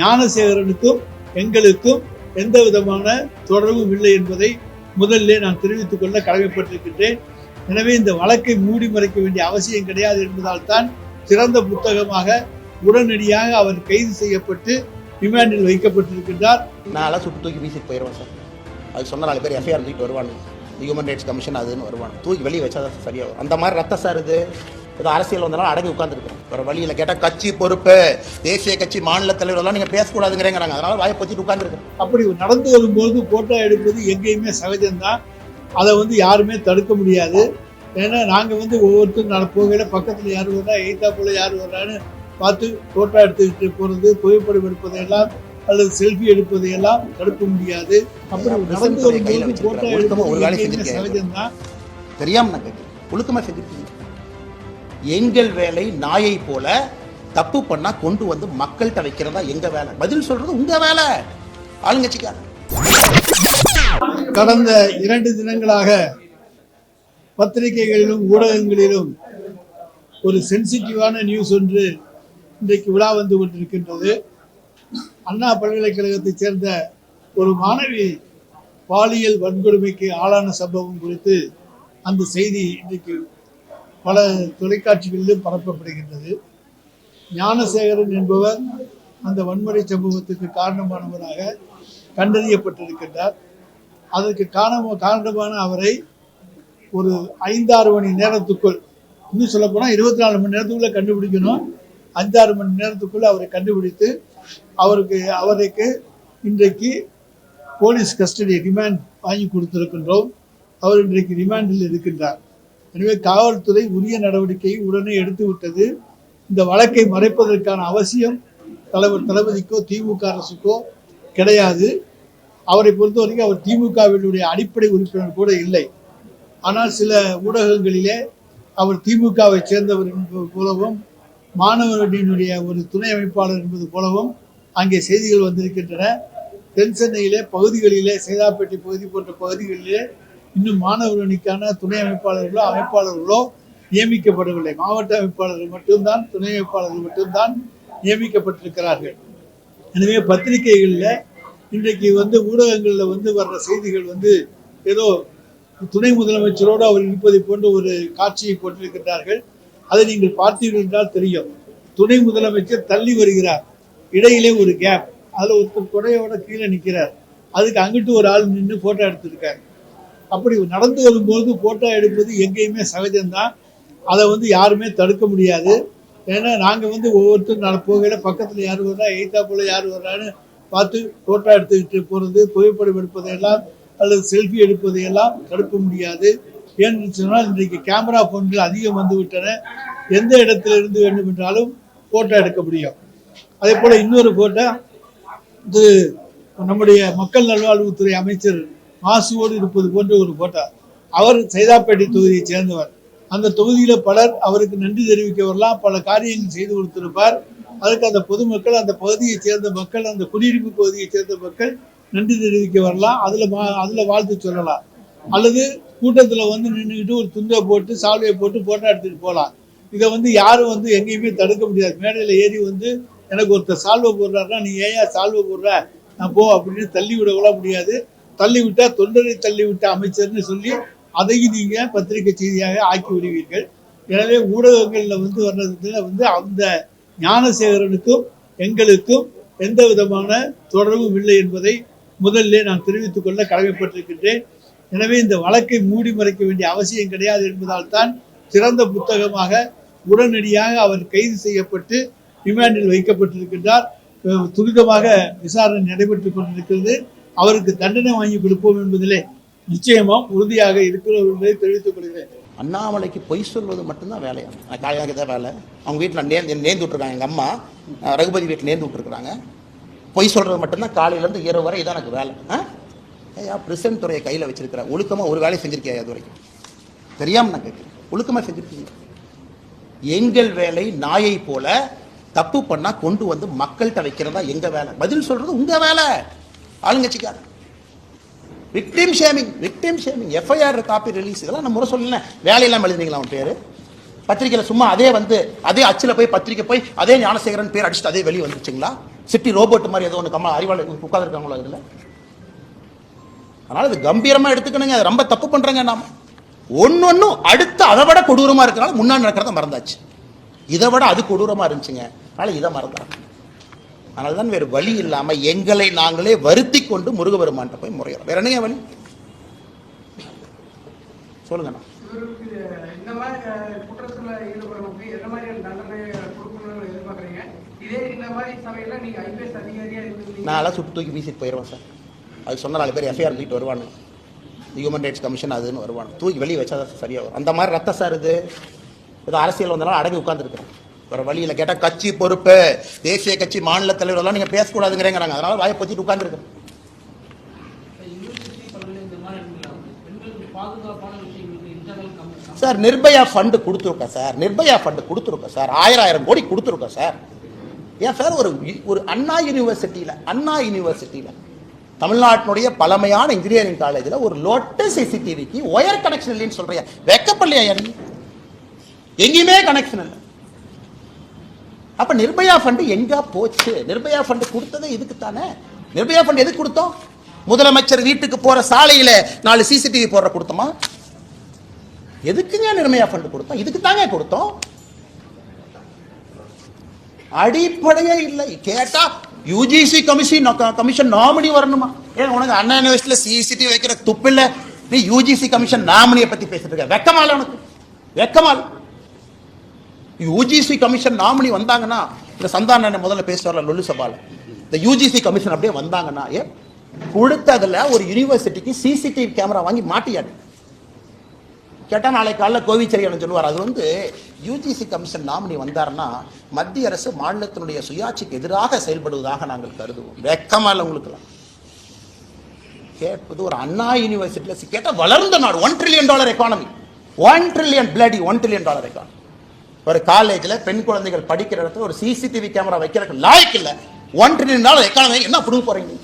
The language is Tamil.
ஞானசேகரனுக்கும் எங்களுக்கும் எந்த விதமான தொடர்பும் இல்லை என்பதை முதல்ல நான் தெரிவித்துக் கொள்ள கடமைப்பட்டிருக்கின்றேன். எனவே இந்த வழக்கை மூடி மறைக்க வேண்டிய அவசியம் கிடையாது என்பதால் தான் சிறந்த புத்தகமாக உடனடியாக அவர் கைது செய்யப்பட்டு ரிமாண்டில் வைக்கப்பட்டிருக்கின்றார். நான் சுட்டு தூக்கி வீசிட்டு போயிடுவேன் சார். அது சொன்ன நாலு பேர் எஃப்ஐஆர் தூக்கிட்டு வருவாங்க ஹியூமன் ரைட்ஸ் கமிஷன் அதுன்னு வருவாங்க தூக்கி வெளியே வச்சா தான் சரியாகும். அந்த மாதிரி ரத்த சார் இது. ஏதோ அரசியல் வந்தாலும் அடங்கி உட்காந்துருக்கேன் வேறு வழியில் கேட்டால் கட்சி பொறுப்பு. தேசிய கட்சி மாநில தலைவரெல்லாம் நீங்கள் பேசக்கூடாதுங்கிறேங்கிறாங்க. அதனால வாயை பற்றிட்டு உட்காந்துருக்கேன் அப்படி நடந்து வரும்போது போட்டோ எடுப்பது எங்கேயுமே சகஜம்தான். அதை வந்து யாருமே தடுக்க முடியாது. ஏன்னா நாங்கள் வந்து ஒவ்வொருத்தரும் நட போகையில் பக்கத்தில் யார் வர்றா எய்தா போல யார் வர்றான்னு பார்த்து ஃபோட்டோ எடுத்துக்கிட்டு போகிறது புகைப்படம் எடுப்பதையெல்லாம் அல்லது செல்ஃபி எடுப்பதையெல்லாம் தடுக்க முடியாது. அப்படி நடந்து வரும்போது போட்டோ வச்சிருக்கிறேன். ஒழுக்கமா ஒரு வேலை எடுப்பது. சகஜம்தான். தெரியாம நான் கேட்குறேன் ஒழுக்கமாக செஞ்சுருக்கீங்க. எங்கள் வேலை நாயை போல தப்பு பண்ணா கொண்டு வந்து மக்கள்கிட்ட வைக்கிறதா எங்க வேலை? பதில் சொல்றது உங்க வேலை. ஆளுங்கட்சிக்கார கடந்த இரண்டு தினங்களாக பத்திரிகைகளிலும் ஊடகங்களிலும் ஒரு சென்சிட்டிவான நியூஸ் ஒன்று இன்றைக்கு விழா வந்து கொண்டிருக்கின்றது. அண்ணா பல்கலைக்கழகத்தைச் சேர்ந்த ஒரு மாணவி பாலியல் வன்கொடுமைக்கு ஆளான சம்பவம் குறித்து அந்த செய்தி இன்றைக்கு பல தொலைக்காட்சிகளிலும் பரப்பப்படுகின்றது. ஞானசேகரன் என்பவர் அந்த வன்முறை சம்பவத்துக்கு காரணமானவராக கண்டறியப்பட்டிருக்கின்றார். அதற்கு காரண காரணமான அவரை ஒரு ஐந்தாறு மணி நேரத்துக்குள் இன்னும் சொல்ல போனால் இருபத்தி நாலு மணி நேரத்துக்குள்ளே கண்டுபிடிக்கணும். அஞ்சாறு மணி நேரத்துக்குள்ளே அவரை கண்டுபிடித்து அவருக்கு அவருக்கு இன்றைக்கு போலீஸ் கஸ்டடி ரிமாண்ட் வாங்கி கொடுத்திருக்கின்றோம். அவர் இன்றைக்கு ரிமாண்டில் இருக்கின்றார். எனவே காவல்துறை உரிய நடவடிக்கையை உடனே எடுத்து விட்டது. இந்த வழக்கை மறைப்பதற்கான அவசியம் தலைவர் தளபதிக்கோ திமுக அரசுக்கோ கிடையாது. அவரை பொறுத்த வரைக்கும் அவர் திமுகவினுடைய அடிப்படை உறுப்பினர் கூட இல்லை. ஆனால் சில ஊடகங்களிலே அவர் திமுகவை சேர்ந்தவர் என்பது போலவும் மாணவர்களினுடைய ஒரு துணை அமைப்பாளர் என்பது போலவும் அங்கே செய்திகள் வந்திருக்கின்றன. தென் சென்னையிலே பகுதிகளிலே சேதாப்பேட்டை பகுதி போன்ற பகுதிகளிலே இன்னும் மாணவர்களுக்கான துணை அமைப்பாளர்களோ அமைப்பாளர்களோ நியமிக்கப்படவில்லை. மாவட்ட அமைப்பாளர்கள் மட்டும்தான் துணை அமைப்பாளர்கள் மட்டும்தான் நியமிக்கப்பட்டிருக்கிறார்கள். எனவே பத்திரிகைகளில் இன்றைக்கு வந்து ஊடகங்களில் வந்து வர்ற செய்திகள் வந்து ஏதோ துணை முதலமைச்சரோடு அவர் இருப்பதை போன்ற ஒரு காட்சியை போட்டிருக்கின்றார்கள். அதை நீங்கள் பார்த்தீர்கள் என்றால் தெரியும். துணை முதலமைச்சர் தள்ளி வருகிறார். இடையிலே ஒரு கேப் அதில் ஒருத்தர் கொடையோட கீழே நிற்கிறார் அதுக்கு அங்கிட்டு ஒரு ஆள் நின்று ஃபோட்டோ எடுத்திருக்கார். அப்படி நடந்து வரும்போது ஃபோட்டோ எடுப்பது எங்கேயுமே சகஜம்தான். அதை வந்து யாருமே தடுக்க முடியாது. ஏன்னா நாங்கள் வந்து ஒவ்வொருத்தரும் நான் போகையில் பக்கத்தில் யார் வர்றா எய்தா போல் யார் வர்றான்னு பார்த்து ஃபோட்டோ எடுத்துக்கிட்டு போகிறது புகைப்படம் எடுப்பதையெல்லாம் அல்லது செல்ஃபி எடுப்பதையெல்லாம் தடுக்க முடியாது. ஏன்னு சொன்னால் இன்றைக்கு கேமரா ஃபோன்கள் அதிகம் வந்து விட்டன. எந்த இடத்துல இருந்து வேண்டுமென்றாலும் ஃபோட்டோ எடுக்க முடியும். அதே போல் இன்னொரு ஃபோட்டோ இது நம்முடைய மக்கள் நல்வாழ்வுத்துறை அமைச்சர் மாசுவோடு இருப்பது போன்ற ஒரு போட்டோ அவர் சைதாப்பேட்டை தொகுதியைச் சேர்ந்தவர். அந்த தொகுதியில் பலர் அவருக்கு நன்றி தெரிவிக்க வரலாம் பல காரியங்கள் செய்து கொடுத்திருப்பார். அதுக்கு அந்த பொதுமக்கள் அந்த பகுதியைச் சேர்ந்த மக்கள் அந்த குடியிருப்பு பகுதியைச் சேர்ந்த மக்கள் நன்றி தெரிவிக்க வரலாம் அதில் மா- வாழ்த்து சொல்லலாம். அல்லது கூட்டத்தில் வந்து நின்றுக்கிட்டு ஒரு துண்டை போட்டு சால்வையை போட்டு போட்டோ எடுத்துகிட்டு போகலாம் இதை வந்து யாரும் வந்து எங்கேயுமே தடுக்க முடியாது. மேடையில் ஏறி வந்து எனக்கு ஒருத்தர் சால்வை போடுறாருன்னா நீ ஏன் சால்வை போடுற? நான் போ அப்படின்னு தள்ளி விட முடியாது. தள்ளிவிட்டா தொண்டரை தள்ளிவிட்ட அமைச்சர்னு சொல்லி அதையும் நீங்கள் பத்திரிகை செய்தியாக ஆக்கி விடுவீர்கள் எனவே ஊடகங்களில் வந்து வர்றதுல வந்து அந்த ஞானசேகரனுக்கும் எங்களுக்கும் எந்த விதமான தொடர்பும் இல்லை என்பதை முதல்ல நான் தெரிவித்துக் கொள்ள கடமைப்பட்டிருக்கின்றேன். எனவே இந்த வழக்கை மூடி மறைக்க வேண்டிய அவசியம் கிடையாது என்பதால் தான் சிறந்த புத்தகமாக உடனடியாக அவர் கைது செய்யப்பட்டு ரிமாண்டில் வைக்கப்பட்டிருக்கின்றார். துரிதமாக விசாரணை நடைபெற்று கொண்டிருக்கிறது. அவருக்கு தண்டனை வாங்கி கொடுப்போம் என்பதிலே நிச்சயமாக உறுதியாக இருக்கிறோம் என்பதை தெரிவித்துக் கொள்கிறேன். அண்ணாமலைக்கு பொய் சொல்வது மட்டும்தான் வேலையா காலையாக தான் வேலை. அவங்க வீட்டில் நேர்ந்து நேர்ந்து விட்டுருக்காங்க எங்கள் அம்மா ரகுபதி வீட்டில் நேர்ந்து விட்டுருக்குறாங்க பொய் சொல்கிறது மட்டும்தான் காலையிலேருந்து இரவு வரை இதான் எனக்கு வேலை. ஆ? ஐயா பிரசிடன்ட் துறையை கையில் வச்சிருக்கிற ஒழுக்கமாக ஒரு வேலையை செஞ்சிருக்கியா அது வரைக்கும்? தெரியாமல் நான் கேட்குறேன் ஒழுக்கமாக செஞ்சிருக்கீங்க. எங்கள் வேலை நாயை போல தப்பு பண்ணால் கொண்டு வந்து மக்கள்கிட்ட வைக்கிறதா எங்கள் வேலை? பதில் சொல்கிறது உங்கள் வேலை. ஆளுங்கட்சிக்கார victim shaming victim shaming FIR copy release இதெல்லாம் நம்ம முறை சொல்லல வேலையெல்லாம் எழுதுனீங்களா அவன் பேர்? பத்திரிக்கையில் சும்மா அதே வந்து அதே அச்சில் போய் பத்திரிக்கை போய் அதே ஞானசேகரன் பேர் அடிச்சுட்டு அதே வெளியே வந்துச்சுங்களா சிட்டி ரோபோட் மாதிரி ஏதோ ஒன்று கம்மா அறிவாளர் உட்காந்துருக்காங்களோ இதில்? அதனால் இது கம்பீரமாக எடுத்துக்கணுங்க. அது ரொம்ப தப்பு பண்ணுறங்க நாம். ஒன்று ஒன்றும் அடுத்து அதை விட கொடூரமாக இருக்கிறனால முன்னாடி நடக்கிறத மறந்தாச்சு. இதை விட அது கொடூரமாக இருந்துச்சுங்க. அதனால் இதை மறந்துறாங்க அதனால தான் வேறு வழி இல்லாம எங்களை நாங்களே வருத்தி கொண்டு முருகபெருமான்ட்ட போய் முறையிறோம் வேற என்னங்க வழி? சொல்லுங்கண்ணா. இவருக்கு இந்த மாதிரி அஹ், குற்றத்துல ஈடுபடுறவங்களுக்கு என்ன மாதிரியான தண்டனை கொடுக்கணும்னு எதிர்பார்க்குறீங்க? இதே இந்த மாதிரி சமயத்துல நீங்க ஐபிஎஸ் அதிகாரியா இருந்தீங்க நான் எல்லாம் சுட்டு தூக்கி வீசிட்டு போயிடுவேன் சார். அது சொன்ன நாலு பேர் எஃப்ஐஆர் தூக்கிட்டு வருவானு ஹியூமன் ரைட்ஸ் கமிஷன் அதுன்னு வருவானு தூக்கி வெளியே வச்சா தான் வரும் அந்த மாதிரி ரத்த சார் இது. ஏதோ அரசியல் வந்தனால அடங்கி உட்காந்துருக்கிறேன் வேற வழியில் கேட்டால் கட்சி பொறுப்பு. தேசிய கட்சி மாநில தலைவர் எல்லாம் நீங்கள் பேசக்கூடாதுங்கிறேங்கிறாங்க. அதனால வாயை பொத்திட்டு உட்காந்துருக்கேன் சார் நிர்பயா ஃபண்டு கொடுத்துருக்கோம் சார். நிர்பயா ஃபண்டு கொடுத்துருக்கோம் சார். ஆயிரம் ஆயிரம் கோடி கொடுத்துருக்கோம் சார். ஏன் சார் ஒரு ஒரு அண்ணா யூனிவர்சிட்டியில் அண்ணா யூனிவர்சிட்டியில் தமிழ்நாட்டினுடைய பழமையான இன்ஜினியரிங் காலேஜில் ஒரு லோட்டஸ் சிசிடிவிக்கு ஒயர் கனெக்ஷன் இல்லைன்னு சொல்றியா? வெக்கப்படலையா எங்கேயுமே கனெக்ஷன் இல்லை. அப்ப நிர்பயா ஃபண்டு எங்க போச்சு? நிர்பயா ஃபண்டு கொடுத்ததே இதுக்கு தானே? நிர்பயா ஃபண்ட் எதுக்கு கொடுத்தோம்? முதலமைச்சர் வீட்டுக்கு போற சாலையில நாலு சிசிடிவி போடுற கொடுத்தோமா? எதுக்குங்க நிர்மயா ஃபண்ட் கொடுத்தோம்? இதுக்கு தாங்க கொடுத்தோம். அடிப்படையே இல்லை. கேட்டா யூஜிசி கமிஷன் கமிஷன் நாமினி வரணுமா? ஏன் உனக்கு அண்ணா யூனிவர்சிட்டியில் சிசிடிவி வைக்கிற துப்பு நீ யூஜிசி கமிஷன் நாமினியை பத்தி பேசிட்டு இருக்க. வெக்கமால உனக்கு. வெக்கமால. யூஜிசி கமிஷன் நாமினி வந்தாங்கன்னா இந்த சந்தான முதல்ல பேசுவார்ல லொல்லு சபாவில் இந்த யூஜிசி கமிஷன் அப்படியே வந்தாங்கன்னா ஏ கொடுத்ததுல ஒரு யூனிவர்சிட்டிக்கு சிசிடிவி கேமரா வாங்கி மாட்டியாடு. கேட்டால் நாளை காலைல கோவிச்செழியன் சொல்லுவார் அது வந்து யூஜிசி கமிஷன் நாமினி வந்தாருன்னா மத்திய அரசு மாநிலத்தினுடைய சுயாட்சிக்கு எதிராக செயல்படுவதாக நாங்கள் கருதுவோம். வெக்கமா இல்லை உங்களுக்குலாம் கேட்பது ஒரு அண்ணா யூனிவர்சிட்டியில் கேட்டால் வளர்ந்த நாடு one trillion dollar economy one trillion bloody one trillion dollar economy ஒரு காலேஜில் பெண் குழந்தைகள் படிக்கிற இடத்துல ஒரு சிசிடிவி கேமரா வைக்கிறதுக்கு லாய்க்கு இல்லை. ஒன் ட்ரில்லியன் டாலர் எக்கானமி என்ன பிடுங்க போகிறீங்க